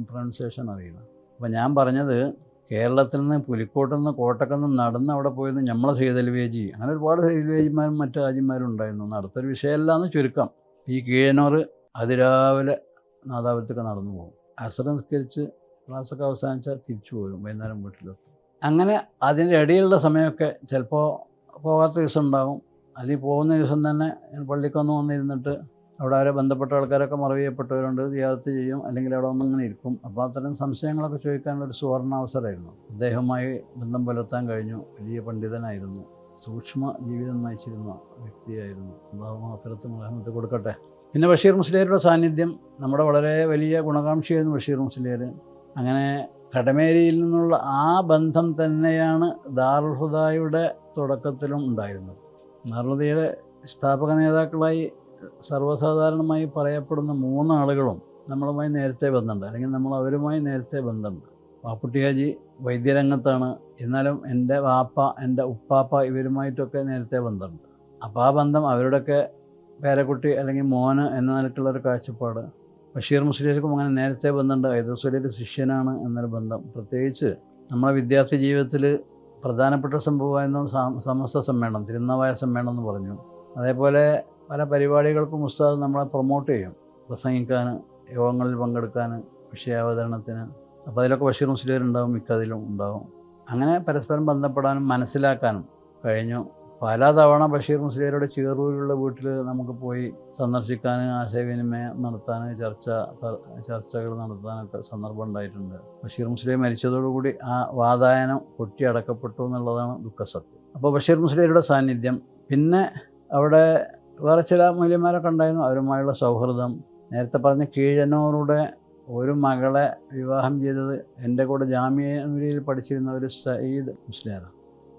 പ്രൊണൗൺസിയേഷൻ അറിയില്ല. അപ്പോൾ ഞാൻ പറഞ്ഞത് കേരളത്തിൽ നിന്ന് പുലിക്കോട്ടിൽ നിന്ന് കോട്ടക്കൽ നിന്ന് നടന്ന് അവിടെ പോയിരുന്നു നമ്മളെ സീതൽവേജി അങ്ങനെ ഒരുപാട് സീതൽവേജിമാരും മറ്റു രാജ്യന്മാരും ഉണ്ടായിരുന്നു. അടുത്തൊരു വിഷയമല്ല എന്ന് ചുരുക്കം. ഈ കീഴനൂർ അതിരാവിലെ നാദാപുരത്തൊക്കെ നടന്നു പോകും. അസുരംസ്കരിച്ച് ക്ലാസ്സൊക്കെ അവസാനിച്ചാൽ തിരിച്ചു പോകും വൈകുന്നേരം വീട്ടിലെത്തും. അങ്ങനെ അതിന്റെ ഇടയിലുള്ള സമയമൊക്കെ ചിലപ്പോൾ പോകാത്ത ദിവസം ഉണ്ടാകും അല്ലെങ്കിൽ പോകുന്ന ദിവസം തന്നെ പള്ളിക്കൊന്ന് വന്നിരുന്നിട്ട് അവിടെ അവരെ ബന്ധപ്പെട്ട ആൾക്കാരൊക്കെ മറവ് ചെയ്യപ്പെട്ടവരുണ്ട് ചെയ്യും അല്ലെങ്കിൽ അവിടെ ഒന്നിങ്ങനെ ഇരിക്കും. അപ്പോൾ അത്തരം സംശയങ്ങളൊക്കെ ചോദിക്കാനുള്ള ഒരു സുവർണ അവസരമായിരുന്നു. അദ്ദേഹവുമായി ബന്ധം പുലർത്താൻ കഴിഞ്ഞു. വലിയ പണ്ഡിതനായിരുന്നു. സൂക്ഷ്മ ജീവിതം നയിച്ചിരുന്ന വ്യക്തിയായിരുന്നു. അള്ളാഹു അത്തരത്തിൽ മുഹമ്മദ് കൊടുക്കട്ടെ. പിന്നെ ബഷീർ മുസ്ലിയാരുടെ സാന്നിധ്യം. നമ്മുടെ വളരെ വലിയ ഗുണകാംക്ഷിയായിരുന്നു ബഷീർ മുസ്ലിയർ അങ്ങനെ കടമേരിയിൽ നിന്നുള്ള ആ ബന്ധം തന്നെയാണ് ദാർഹുദായുടെ ഹുദായുടെ തുടക്കത്തിലും ഉണ്ടായിരുന്നത്. ദാറുൽഹുദയുടെ സ്ഥാപക നേതാക്കളായി സർവസാധാരണമായി പറയപ്പെടുന്ന മൂന്ന് ആളുകളും നമ്മളുമായി നേരത്തെ ബന്ധമുണ്ട്. അല്ലെങ്കിൽ നമ്മൾ അവരുമായി നേരത്തെ ബന്ധമുണ്ട്. പാപ്പുട്ടിയാജി വൈദ്യരംഗത്താണ്. എന്നാലും എന്റെ വാപ്പ എന്റെ ഉപ്പാപ്പ ഇവരുമായിട്ടൊക്കെ നേരത്തെ ബന്ധമുണ്ട്. അപ്പോൾ ആ ബന്ധം അവരുടെയൊക്കെ പേരക്കുട്ടി അല്ലെങ്കിൽ മോന് എന്ന നിലക്കുള്ള ഒരു കാഴ്ചപ്പാട്. ബഷീർ മുസ്ലിർക്കും അങ്ങനെ നേരത്തെ ബന്ധമുണ്ട്. ഹൈദർസുലിയുടെ ശിഷ്യനാണ് എന്നൊരു ബന്ധം. പ്രത്യേകിച്ച് നമ്മുടെ വിദ്യാർത്ഥി ജീവിതത്തിൽ പ്രധാനപ്പെട്ട സംഭവമായിരുന്നു സമസ്ത സമ്മേളനം തിരുനാവായ സമ്മേളനം എന്ന് പറഞ്ഞു. അതേപോലെ പല പരിപാടികൾക്കും ഉസ്താദ് നമ്മളെ പ്രൊമോട്ട് ചെയ്യും. പ്രസംഗിക്കാൻ യോഗങ്ങളിൽ പങ്കെടുക്കാൻ വിഷയാവതരണത്തിന്. അപ്പോൾ അതിലൊക്കെ ബഷീർ മുസ്ലിം ഉണ്ടാവും മിക്കതിലും ഉണ്ടാവും. അങ്ങനെ പരസ്പരം ബന്ധപ്പെടാനും മനസ്സിലാക്കാനും കഴിഞ്ഞു. പല തവണ ബഷീർ മുസ്ലിയരുടെ ചേറൂരിലുള്ള വീട്ടിൽ നമുക്ക് പോയി സന്ദർശിക്കാൻ ആശയവിനിമയം നടത്താൻ ചർച്ച ചർച്ചകൾ നടത്താനൊക്കെ സന്ദർഭം ഉണ്ടായിട്ടുണ്ട്. ബഷീർ മുസ്ലിം മരിച്ചതോടുകൂടി ആ വാതായനം പൊട്ടി അടക്കപ്പെട്ടു എന്നുള്ളതാണ് ദുഃഖസത്യം അപ്പോൾ ബഷീർ മുസ്ലിയരുടെ സാന്നിധ്യം പിന്നെ അവിടെ വേറെ ചില മൂല്യന്മാരൊക്കെ ഉണ്ടായിരുന്നു അവരുമായുള്ള സൗഹൃദം. നേരത്തെ പറഞ്ഞ കീഴനോറുടെ ഒരു മകളെ വിവാഹം ചെയ്തത് എന്റെ കൂടെ ജാമ്യയിൽ പഠിച്ചിരുന്ന ഒരു സയ്യിദ് മുസ്ലിയാറാണ്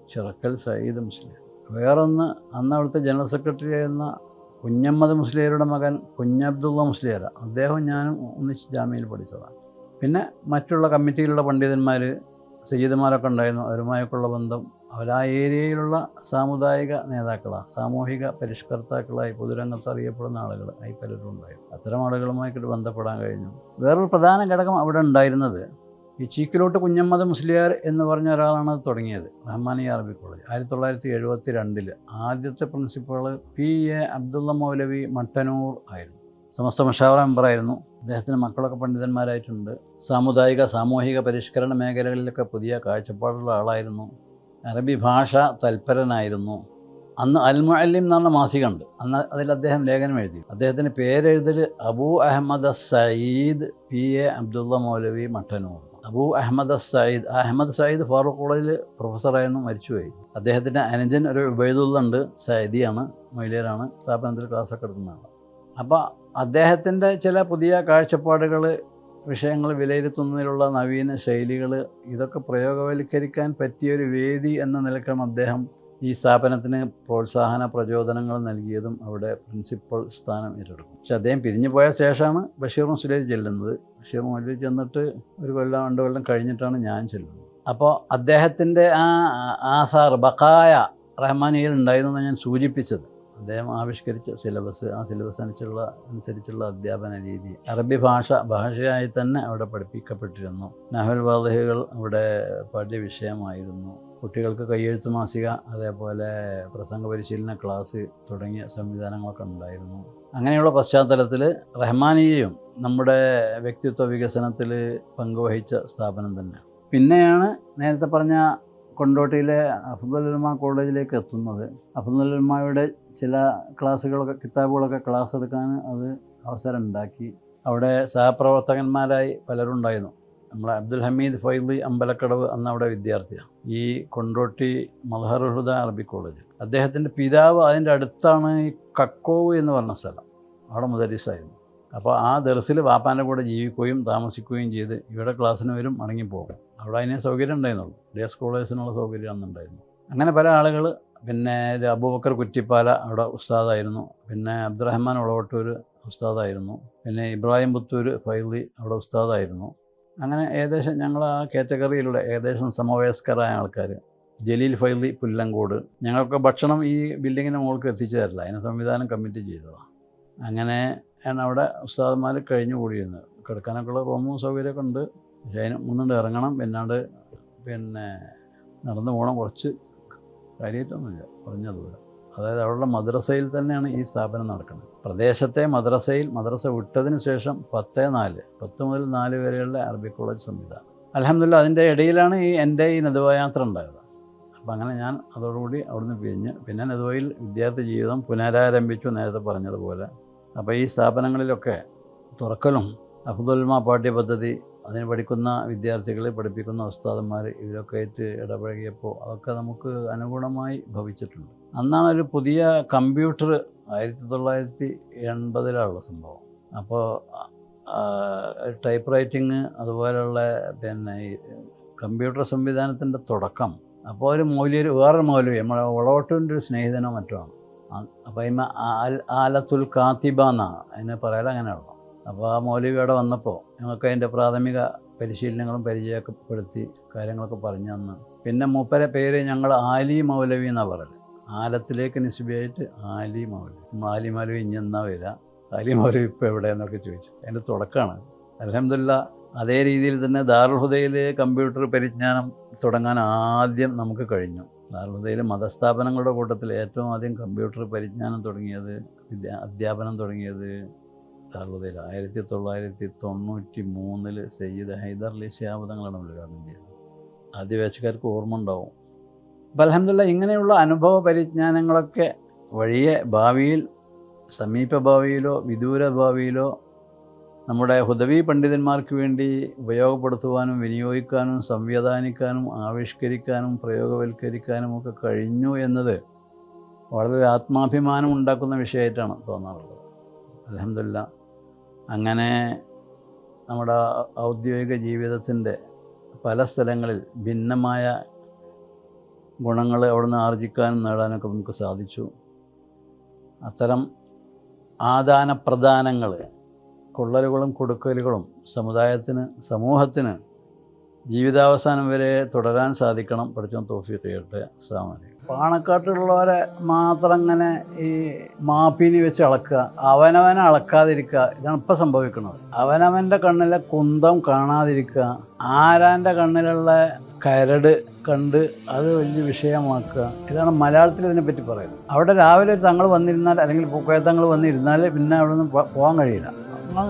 ചിറക്കൽ സയ്യിദ് മുസ്ലിം വേറൊന്ന് അന്ന് അവിടുത്തെ ജനറൽ സെക്രട്ടറി ആയിരുന്ന കുഞ്ഞമ്മദ് മുസ്ലിയരുടെ മകൻ കുഞ്ഞബ്ദുള്ള മുസ്ലിയാര. അദ്ദേഹം ഞാനും ഒന്നിച്ച് ജാമ്യയിൽ പഠിച്ചതാണ്. പിന്നെ മറ്റുള്ള കമ്മിറ്റിയിലുള്ള പണ്ഡിതന്മാർ സയ്യിദ്മാരൊക്കെ ഉണ്ടായിരുന്നു. അവരുമായൊക്കെയുള്ള ബന്ധം. അവർ ആ ഏരിയയിലുള്ള സാമുദായിക നേതാക്കളാണ് സാമൂഹിക പരിഷ്കർത്താക്കളായി പൊതുരംഗത്ത് അറിയപ്പെടുന്ന ആളുകൾ ആയി പലരും ഉണ്ടായിരുന്നു. അത്തരം ആളുകളുമായിട്ട് ബന്ധപ്പെടാൻ കഴിഞ്ഞു. വേറൊരു പ്രധാന ഘടകം അവിടെ ഉണ്ടായിരുന്നത് ഈ ചീക്കിലോട്ട് കുഞ്ഞമ്മദ് മുസ്ലിയാർ എന്ന് പറഞ്ഞ ഒരാളാണ് അത് തുടങ്ങിയത് റഹ്മാനി അറബി കോളേജ്. ആയിരത്തി തൊള്ളായിരത്തി എഴുപത്തി രണ്ടിൽ ആദ്യത്തെ principal P A Abdullah Moulavi Mattanur ആയിരുന്നു. സമസ്ത മഷാവറ മെമ്പറായിരുന്നു അദ്ദേഹത്തിന് മക്കളൊക്കെ പണ്ഡിതന്മാരായിട്ടുണ്ട്. സാമുദായിക സാമൂഹിക പരിഷ്കരണ മേഖലകളിലൊക്കെ പുതിയ കാഴ്ചപ്പാടുള്ള ആളായിരുന്നു. അറബി ഭാഷ തൽപരനായിരുന്നു. അന്ന് അൽ മുഅല്ലിം എന്ന് പറഞ്ഞ മാസിക ഉണ്ട് അന്ന് അതിൽ അദ്ദേഹം ലേഖനം എഴുതി. അദ്ദേഹത്തിന്റെ പേരെഴുതൽ അബൂ അഹമ്മദ് സയ്യിദ് പി എ അബ്ദുള്ള മൗലവി മട്ടന്നൂർ. അബൂ അഹമ്മദ് സയ്യിദ് അഹമ്മദ് സയ്യിദ് ഫാറൂഖ് കോളേജിൽ പ്രൊഫസറായിരുന്നു മരിച്ചുപോയി. അദ്ദേഹത്തിന്റെ അനുജൻ ഒരു ഉബൈദുള്ള ഉണ്ട് സയ്യിദിയാണ് മൈലിയറാണ് സ്ഥാപനത്തിൽ ക്ലാസ്സൊക്കെ എടുക്കുന്നതാണ്. അപ്പോൾ അദ്ദേഹത്തിന്റെ ചില പുതിയ കാഴ്ചപ്പാടുകൾ വിഷയങ്ങൾ വിലയിരുത്തുന്നതിലുള്ള നവീന ശൈലികൾ ഇതൊക്കെ പ്രയോഗവൽക്കരിക്കാൻ പറ്റിയൊരു വേദി എന്ന നിലക്കാണ് അദ്ദേഹം ഈ സ്ഥാപനത്തിന് പ്രോത്സാഹന പ്രചോദനങ്ങൾ നൽകിയതും അവിടെ പ്രിൻസിപ്പൽ സ്ഥാനം ഏറ്റെടുക്കും. പക്ഷെ അദ്ദേഹം പിരിഞ്ഞു പോയ ശേഷമാണ് ബഷീർ മുസ്ലിം ചെല്ലുന്നത്. ബഷീർ മുസ്ലിം ചെന്നിട്ട് ഒരു കൊല്ലം രണ്ട് കൊല്ലം കഴിഞ്ഞിട്ടാണ് ഞാൻ ചെല്ലുന്നത്. അപ്പോൾ അദ്ദേഹത്തിന്റെ ആ ആസാർ ബക്കായ റഹ്മാനിയിൽ ഉണ്ടായിരുന്നു ഞാൻ സൂചിപ്പിച്ചത്. അദ്ദേഹം ആവിഷ്കരിച്ച സിലബസ് ആ സിലബസ് അനുസരിച്ചുള്ള അനുസരിച്ചുള്ള അധ്യാപന രീതി. അറബി ഭാഷ ഭാഷയായി തന്നെ അവിടെ പഠിപ്പിക്കപ്പെട്ടിരുന്നു. നഹൽ വാദഹികൾ അവിടെ പാഠ്യവിഷയമായിരുന്നു കുട്ടികൾക്ക് കയ്യെഴുത്ത് മാസിക അതേപോലെ പ്രസംഗ പരിശീലന ക്ലാസ് തുടങ്ങിയ സംവിധാനങ്ങളൊക്കെ ഉണ്ടായിരുന്നു. അങ്ങനെയുള്ള പശ്ചാത്തലത്തിൽ റഹ്മാനിയയും നമ്മുടെ വ്യക്തിത്വ വികസനത്തിൽ പങ്കുവഹിച്ച സ്ഥാപനം തന്നെ. പിന്നെയാണ് നേരത്തെ പറഞ്ഞ കൊണ്ടോട്ടിയിലെ അഫ്ദുലുൽമ കോളേജിലേക്ക് എത്തുന്നത്. അഫ്ദുലുൽമയുടെ ചില ക്ലാസ്സുകളൊക്കെ കിതാബുകളൊക്കെ ക്ലാസ് എടുക്കാൻ അത് അവസരം ഉണ്ടാക്കി അവിടെ സഹപ്രവർത്തകന്മാരായി പലരും ഉണ്ടായിരുന്നു. നമ്മളെ അബ്ദുൽ ഹമീദ് ഫൈലി അമ്പലക്കടവ് അന്ന് അവിടെ വിദ്യാർത്ഥിയാണ്. ഈ കൊണ്ടോട്ടി മൽഹറുഹുദ അറബി കോളേജ്. അദ്ദേഹത്തിന്റെ പിതാവ് അതിന്റെ അടുത്താണ് ഈ കക്കോവ് എന്ന് പറഞ്ഞ സ്ഥലം. അവിടെ മുദരീസായിരുന്നു. അപ്പോൾ ആ ദർസിൽ വാപ്പാന്റെ കൂടെ ജീവിക്കുകയും താമസിക്കുകയും ചെയ്ത് ഇവിടെ ക്ലാസ്സിന് വരും മടങ്ങിപ്പോകും അവിടെ അതിന് സൗകര്യം ഉണ്ടായിരുന്നുള്ളൂ. ഡേ സ്കോളേഴ്സിനുള്ള സൗകര്യം അന്നുണ്ടായിരുന്നു. അങ്ങനെ പല ആളുകൾ പിന്നെ അബൂബക്കർ കുറ്റിപ്പാല അവിടെ ഉസ്താദായിരുന്നു. പിന്നെ അബ്ദുറഹ്മാൻ ഉളവട്ടൂർ ഉസ്താദായിരുന്നു. പിന്നെ ഇബ്രാഹിം പുത്തൂർ ഫൈലി അവിടെ ഉസ്താദായിരുന്നു. അങ്ങനെ ഏകദേശം ഞങ്ങൾ ആ കാറ്റഗറിയിലൂടെ ഏകദേശം സമവയസ്കരായ ആൾക്കാർ ജലീൽ ഫൈലി പുല്ലങ്കോട്. ഞങ്ങൾക്ക് ഭക്ഷണം ഈ ബിൽഡിങ്ങിന് മുകൾക്ക് എത്തിച്ചു തരില്ല അതിന് സംവിധാനം കമ്മിറ്റ് ചെയ്തതാണ് അങ്ങനെ ആണ് അവിടെ ഉസ്താദന്മാർ കഴിഞ്ഞു കൂടിയിരുന്നത്. കിടക്കാനൊക്കെയുള്ള റൂമും സൗകര്യമൊക്കെ ഉണ്ട്. പക്ഷേ അതിന് മുന്നുണ്ട് ഇറങ്ങണം. പിന്നാണ്ട് പിന്നെ നടന്നു പോകണം കുറച്ച്. കാര്യമായിട്ടൊന്നുമില്ല. കുറഞ്ഞ ദൂരം. അതായത് അവിടെയുള്ള മദ്രസയിൽ തന്നെയാണ് ഈ സ്ഥാപനം നടക്കുന്നത്. പ്രദേശത്തെ മദ്രസയിൽ മദ്രസ വിട്ടതിന് ശേഷം പത്ത് നാല് പത്ത് മുതൽ നാല് വരെയുള്ള അറബി കോളേജ് സംവിധാനം. അലഹമില്ല അതിന്റെ ഇടയിലാണ് ഈ എന്റെ ഈ നെതുവായാത്ര ഉണ്ടായത്. അപ്പം അങ്ങനെ ഞാൻ അതോടുകൂടി അവിടുന്ന് പിരിഞ്ഞ് പിന്നെ നെതുവയിൽ വിദ്യാർത്ഥി ജീവിതം പുനരാരംഭിച്ചു നേരത്തെ പറഞ്ഞതുപോലെ. അപ്പോൾ ഈ സ്ഥാപനങ്ങളിലൊക്കെ തുറക്കലും അഫ്ദുൽമ പാഠ്യപദ്ധതി അതിന് പഠിക്കുന്ന വിദ്യാർത്ഥികളെ പഠിപ്പിക്കുന്ന ഉസ്താദന്മാർ ഇവരൊക്കെ ആയിട്ട് ഇടപഴകിയപ്പോൾ അതൊക്കെ നമുക്ക് അനുഗുണമായി ഭവിച്ചിട്ടുണ്ട്. അന്നാണ് ഒരു പുതിയ കമ്പ്യൂട്ടർ ആയിരത്തി തൊള്ളായിരത്തി എൺപതിലുള്ള സംഭവം. അപ്പോൾ ടൈപ്പ് റൈറ്റിങ് അതുപോലെയുള്ള പിന്നെ ഈ കമ്പ്യൂട്ടർ സംവിധാനത്തിന്റെ തുടക്കം. അപ്പോൾ ഒരു മൗല്യർ വേറൊരു മൗലവി നമ്മുടെ ഒളോട്ടിന്റെ ഒരു സ്നേഹിതനോ മറ്റോ ആണ്. അപ്പോൾ അതിന് ആലത്തുൽ കാത്തിബ എന്നാണ്. അതിനെ പറയാൻ അങ്ങനെയുള്ളൂ അപ്പോൾ ആ മൗലവി അവിടെ വന്നപ്പോൾ ഞങ്ങൾക്ക് അതിന്റെ പ്രാഥമിക പരിശീലനങ്ങളും പരിചയപ്പെടുത്തി കാര്യങ്ങളൊക്കെ പറഞ്ഞു തന്നു. പിന്നെ മൂപ്പരെ പേര് ഞങ്ങൾ ആലി മൗലവി എന്നാണ് പറയുന്നത് ആലത്തിലേക്ക് നിസ്ബിയായിട്ട് ആലി മൗലവി. നമ്മൾ ആലി മൗലവി ഇനി എന്നാ വരിക? ആലി മൗലവി ഇപ്പോൾ എവിടെയെന്നൊക്കെ ചോദിച്ചു. അതിന്റെ തുടക്കമാണ്. അലഹമില്ല അതേ രീതിയിൽ തന്നെ ദാരുഹൃദയിൽ കമ്പ്യൂട്ടർ പരിജ്ഞാനം തുടങ്ങാൻ ആദ്യം നമുക്ക് കഴിഞ്ഞു. ദാരുഹൃദയിൽ മതസ്ഥാപനങ്ങളുടെ കൂട്ടത്തിൽ ഏറ്റവും ആദ്യം കമ്പ്യൂട്ടർ പരിജ്ഞാനം തുടങ്ങിയത് അധ്യാപനം തുടങ്ങിയത് ദാറുൽഹുദയിൽ ആയിരത്തി തൊള്ളായിരത്തി തൊണ്ണൂറ്റി മൂന്നിൽ സയ്യിദ് ഹൈദർ അലി ശിഹാബുദങ്ങളാണ് ഉദ്ഘാടനം ചെയ്തത്. ആദിവാസിക്കാർക്ക് ഓർമ്മ ഉണ്ടാവും. അപ്പം അലഹമില്ല ഇങ്ങനെയുള്ള അനുഭവ പരിജ്ഞാനങ്ങളൊക്കെ വഴിയെ ഭാവിയിൽ സമീപ ഭാവിയിലോ വിദൂര ഭാവിയിലോ നമ്മുടെ ഹുദവി പണ്ഡിതന്മാർക്ക് വേണ്ടി ഉപയോഗപ്പെടുത്തുവാനും വിനിയോഗിക്കാനും സംവിധാനിക്കാനും ആവിഷ്കരിക്കാനും പ്രയോഗവൽക്കരിക്കാനും ഒക്കെ കഴിഞ്ഞു എന്നത് വളരെ ആത്മാഭിമാനം ഉണ്ടാക്കുന്ന വിഷയമായിട്ടാണ് തോന്നാറുള്ളത്. അലഹമില്ല അങ്ങനെ നമ്മുടെ ഔദ്യോഗിക ജീവിതത്തിന്റെ പല സ്ഥലങ്ങളിൽ ഭിന്നമായ ഗുണങ്ങൾ അവിടുന്ന് ആർജിക്കാനും നേടാനൊക്കെ നമുക്ക് സാധിച്ചു. അത്തരം ആദാന പ്രദാനങ്ങൾ കൊള്ളലുകളും കൊടുക്കലുകളും സമുദായത്തിന് സമൂഹത്തിന് ജീവിതാവസാനം വരെ തുടരാൻ സാധിക്കണം. പഠിച്ചോൻ തോഫി ചെയ്യട്ടെ. സാമാന്യം പാണക്കാട്ടിലുള്ളവരെ മാത്രം അങ്ങനെ ഈ മാപ്പിനി വെച്ച് അളക്കുക അവനവനെ അളക്കാതിരിക്കുക ഇതാണ് ഇപ്പം സംഭവിക്കുന്നത്. അവനവന്റെ കണ്ണിലെ കുന്തം കാണാതിരിക്കുക ആരാന്റെ കണ്ണിലുള്ള കരട് കണ്ട് അത് വലിയ വിഷയമാക്കുക ഇതാണ് മലയാളത്തിൽ ഇതിനെപ്പറ്റി പറയുന്നത്. അവിടെ രാവിലെ തങ്ങൾ വന്നിരുന്നാൽ അല്ലെങ്കിൽ പൂക്കോയത്തങ്ങൾ വന്നിരുന്നാൽ പിന്നെ അവിടെ നിന്ന് പോകാൻ കഴിയില്ല.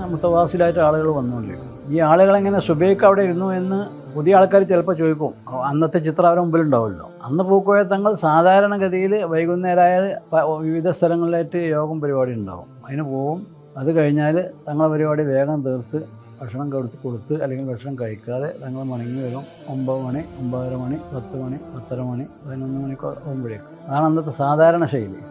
മുത്തവാസിലായിട്ട് ആളുകൾ വന്നുകൊണ്ടിരിക്കും. ഈ ആളുകളെങ്ങനെ സുബൈക്ക് അവിടെ ഇരുന്നു എന്ന് പുതിയ ആൾക്കാർ ചിലപ്പോൾ ചോദിക്കും "ഓ, അന്നത്തെ ചിത്രം അവരുടെ മുമ്പിലുണ്ടാവുമല്ലോ. അന്ന് പൂക്കോയത്തങ്ങൾ സാധാരണഗതിയിൽ വൈകുന്നേരമായാൽ വിവിധ സ്ഥലങ്ങളിലായിട്ട് യോഗം പരിപാടി ഉണ്ടാവും. അതിന് പോവും. അത് കഴിഞ്ഞാൽ തങ്ങളെ പരിപാടി വേഗം തീർത്ത് ഭക്ഷണം കൊടുത്ത് കൊടുത്ത് അല്ലെങ്കിൽ ഭക്ഷണം കഴിക്കാതെ തങ്ങൾ മണങ്ങി വരും. ഒമ്പത് മണി ഒമ്പതര മണി പത്ത് മണി പത്തര മണി പതിനൊന്ന് മണിക്ക് ആകുമ്പോഴേക്കും അതാണ് അന്നത്തെ സാധാരണ ശൈലി.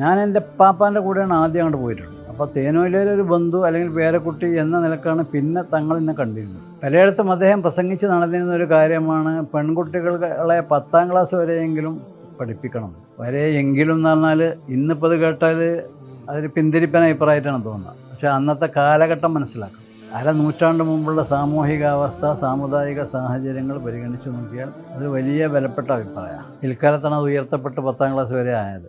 ഞാൻ എന്റെ പാപ്പാന്റെ കൂടെയാണ് ആദ്യം അങ്ങോട്ട് പോയിട്ടുള്ളത്. അപ്പോൾ തേനോയിലെ ഒരു ബന്ധു അല്ലെങ്കിൽ പേരക്കുട്ടി എന്ന നിലക്കാണ് പിന്നെ തങ്ങൾ എന്നെ കണ്ടിരുന്നത്. പലയിടത്തും അദ്ദേഹം പ്രസംഗിച്ച് നടന്നിരുന്ന ഒരു കാര്യമാണ് പെൺകുട്ടികളെ പത്താം ക്ലാസ് വരെയെങ്കിലും പഠിപ്പിക്കണം. വരെയെങ്കിലും എന്ന് പറഞ്ഞാൽ ഇന്നിപ്പോൾ അത് കേട്ടാൽ അതൊരു പിന്തിരിപ്പൻ അഭിപ്രായമായിട്ടാണ് തോന്നുന്നത്. പക്ഷേ അന്നത്തെ കാലഘട്ടം മനസ്സിലാക്കണം അര നൂറ്റാണ്ട് മുമ്പുള്ള സാമൂഹിക അവസ്ഥ സാമുദായിക സാഹചര്യങ്ങൾ പരിഗണിച്ച് നോക്കിയാൽ അത് വലിയ വിലപ്പെട്ട അഭിപ്രായമാണ്. പിൽക്കാലത്താണ് അത് ഉയർത്തപ്പെട്ട് പത്താം ക്ലാസ് വരെ ആയത്.